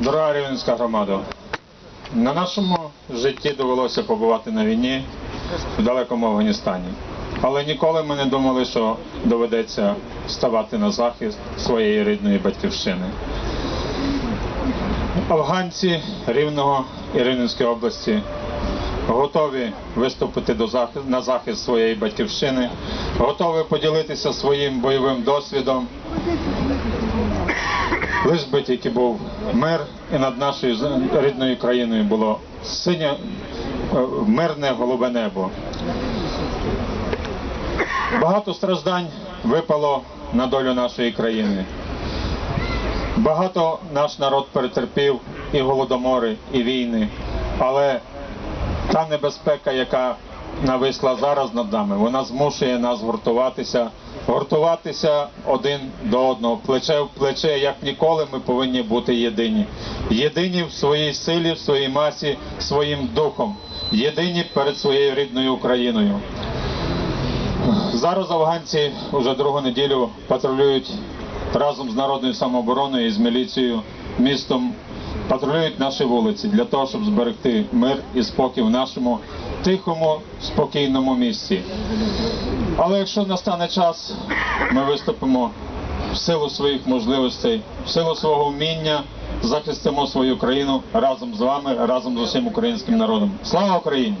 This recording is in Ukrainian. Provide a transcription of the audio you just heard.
Дорога Рівненська громада, на нашому житті довелося побувати на війні в далекому Афганістані. Але ніколи ми не думали, що доведеться ставати на захист своєї рідної батьківщини. Афганці Рівного і Рівненської області готові виступити до захи- на захист своєї батьківщини, готові поділитися своїм бойовим досвідом, Лиш би тільки був мир, і над нашою рідною країною було синє е, мирне голубе небо. Багато страждань випало на долю нашої країни. Багато наш народ перетерпів і голодомори, і війни, але та небезпека, яка нависла зараз над нами, вона змушує нас гуртуватися, гуртуватися один до одного, плече в плече, як ніколи ми повинні бути єдині. Єдині в своїй силі, в своїй масі, своїм духом, єдині перед своєю рідною Україною. Зараз афганці вже другу неділю патрулюють разом з народною самообороною і з міліцією містом, патрулюють наші вулиці для того, щоб зберегти мир і спокій в нашому тихому, спокійному місці. Але якщо настане час, ми виступимо в силу своїх можливостей, в силу свого вміння, захистимо свою країну разом з вами, разом з усім українським народом. Слава Україні!